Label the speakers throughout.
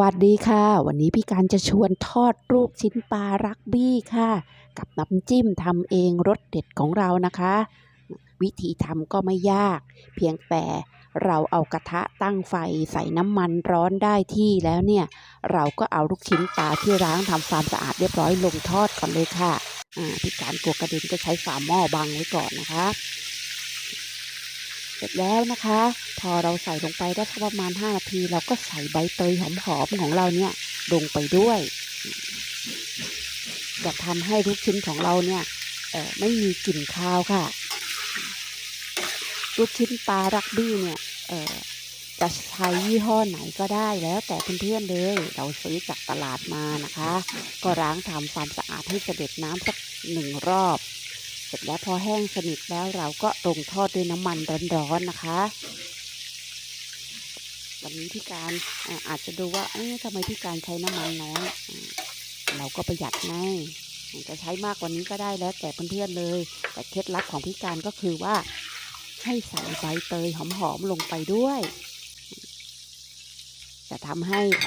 Speaker 1: วัสดีค่ะ วันนี้พี่การจะชวนทอดลูกชิ้นปลารักบี้ค่ะ กับน้ำจิ้มทำเองรสเด็ดของเรานะคะ วิธีทำก็ไม่ยาก เพียงแต่เราเอากระทะตั้งไฟใส่น้ำมันร้อนได้ที่แล้วเนี่ย เราก็เอาลูกชิ้นปลาที่ล้างทำความสะอาดเรียบร้อยลงทอดก่อนเลยค่ะพี่การกลัวกระเด็นก็ใช้ฝาหม้อบังไว้ก่อนนะคะ สร็จแล้วนะคะ พอเราใส่ลงไปได้ประมาณ 5 นาที เราก็ใส่ใบเตยหอมๆของเราเนี่ยลงไปด้วย จะทำให้ลูกชิ้นของเราเนี่ยเอ่อไม่มีกลิ่นคาวค่ะ ลูกชิ้นปลารักบี้เนี่ยเอ่อจะใช้ยี่ห้อไหนก็ได้แล้วแต่เพื่อนๆเลย เราซื้อจากตลาดมานะคะ ก็ล้างทำความสะอาดให้เสด็จน้ำสักหนึ่งรอบ สร็จแล้วพอแห้งสนิทแล้วเราก็ลงทอดด้วยน้ำมันร้อนๆนะคะ วันนี้พี่การอาอาจจะดูว่าเอ๊ะทำไมพี่การใช้น้ำมันน้อยเราก็ประหยัดไงจะใช้มากกว่านี้ก็ได้แล้วแต่เพื่อนๆเลย แต่เคล็ดลับของพี่การก็คือว่า ให้ใส่ใบเตยหอมๆลงไปด้วย จะทำให้เ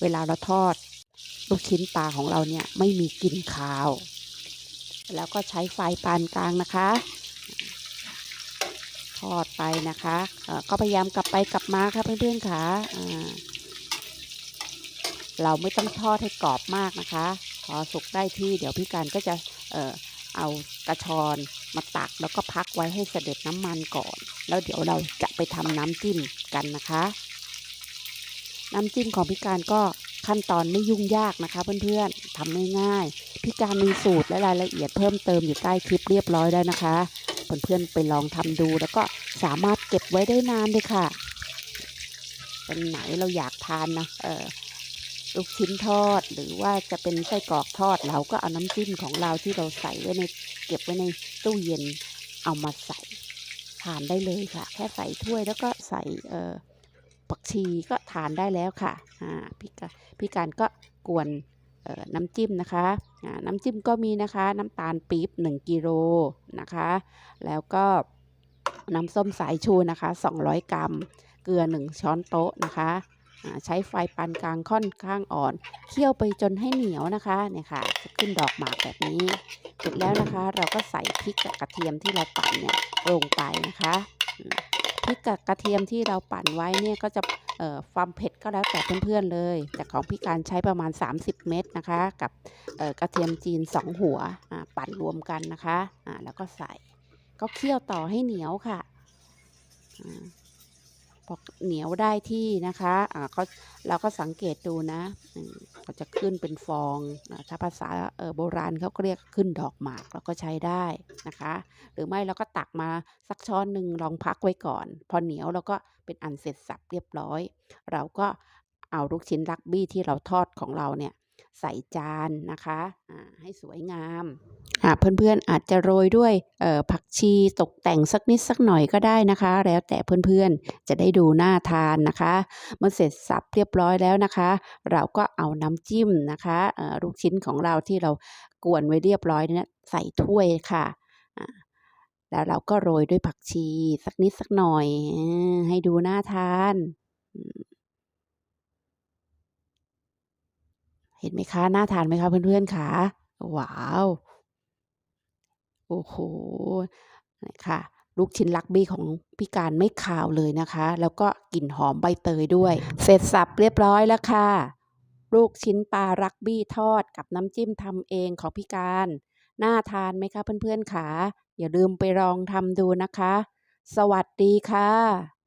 Speaker 1: เวลาเราทอดลูกชิ้นปลาของเราเนี่ยไม่มีกลิ่นคาว แล้วก็ใช้ไฟปานกลางนะคะทอดไปนะคะก็พยายามกลับไปกลับมาค่ะเพื่อนๆค่ะอ่าเราไม่ต้องทอดให้กรอบมากนะคะ พอสุกได้ที่เดี๋ยวพี่การก็จะเออเอากระชอนมาตักแล้วก็พักไว้ให้เสด็จน้ำมันก่อน แล้วเดี๋ยวเราจะไปทำน้ำจิ้มกันนะคะ น้ำจิ้มของพี่การก็ ขั้นตอนไม่ยุ่งยากนะคะเพื่อนๆทำง่ายๆพี่การมีสูตรและรายละเอียดเพิ่มเติมอยู่ใต้คลิปเรียบร้อยแล้วนะคะเพื่อนๆไปลองทำดูแล้วก็สามารถเก็บไว้ได้นานเลยค่ะเป็นไหนเราอยากทานนะเออลูกชิ้นทอดหรือว่าจะเป็นไส้กรอกทอดเราก็เอาน้ำจิ้มของเราที่เราใส่ไว้ในเก็บไว้ในตู้เย็นเอามาใส่ทานได้เลยค่ะ แค่ใส่ถ้วยแล้วก็ใส่เออ ผักชีก็ทานได้แล้วค่ะพี่กาพี่การก็กวนน้ำจิ้มนะคะ น้ำจิ้มก็มีนะคะ น้ำตาลปี๊บ1กิโลนะคะ แล้วก็น้ำส้มสายชูนะคะ 200 กรัม เกลือ 1 ช้อนโต๊ะนะคะใช้ไฟปานกลางค่อนข้างอ่อน เคี่ยวไปจนให้เหนียวนะคะเนี่ยค่ะจะขึ้นดอกหมากแบบนี้เสร็จแล้วนะคะ เราก็ใส่พริกกับกระเทียมที่เราปั่นเนี่ยลงไปนะคะ พริกกับกระเทียมที่เราปั่นไว้เนี่ยก็จะความเผ็ดก็แล้วแต่เพื่อนๆเลย แต่ของพี่การใช้ประมาณ 30 เม็ดนะคะ กับกระเทียมจีน 2 หัวปั่นรวมกันนะคะแล้วก็ใส่ก็เคี่ยวต่อให้เหนียวค่ะอ่าพอเหนียวได้ที่นะคะอ่าเราก็สังเกตดูนะ ก็จะขึ้นเป็นฟองนะถ้าภาษาโบราณเขาก็เรียกขึ้นดอกหมากเราก็ใช้ได้นะคะ หรือไม่เราก็ตักมาสักช้อนหนึ่งลองพักไว้ก่อน พอเหนียวเราก็เป็นอันเสร็จสับเรียบร้อย เราก็เอาลูกชิ้นรักบี้ที่เราทอดของเราเนี่ย ใส่จานนะคะให้สวยงามเพื่อนๆอาจจะโรยด้วยผักชีตกแต่งสักนิดสักหน่อยก็ได้นะคะ แล้วแต่เพื่อนๆจะได้ดูน่าทานนะคะเมื่อเสร็จสับเรียบร้อยแล้วนะคะ เราก็เอาน้ำจิ้มนะคะลูกชิ้นของเราที่เรากวนไว้เรียบร้อยเนี่ยใส่ถ้วยค่ะแล้วเราก็โรยด้วยผักชีสักนิดสักหน่อยให้ดูน่าทานอืม เห็นไหมคะ น่าทานไหมคะเพื่อนๆคะว้าว โอ้โหนี่ค่ะลูกชิ้นลักบี้ของพี่การไม่คาวเลยนะคะ แล้วก็กลิ่นหอมใบเตยด้วย เสร็จสับเรียบร้อยแล้วค่ะ ลูกชิ้นปลารักบี้ทอดกับน้ำจิ้มทำเองของพี่การ น่าทานไหมคะเพื่อนๆคะอย่าลืมไปลองทำดูนะคะ สวัสดีค่ะ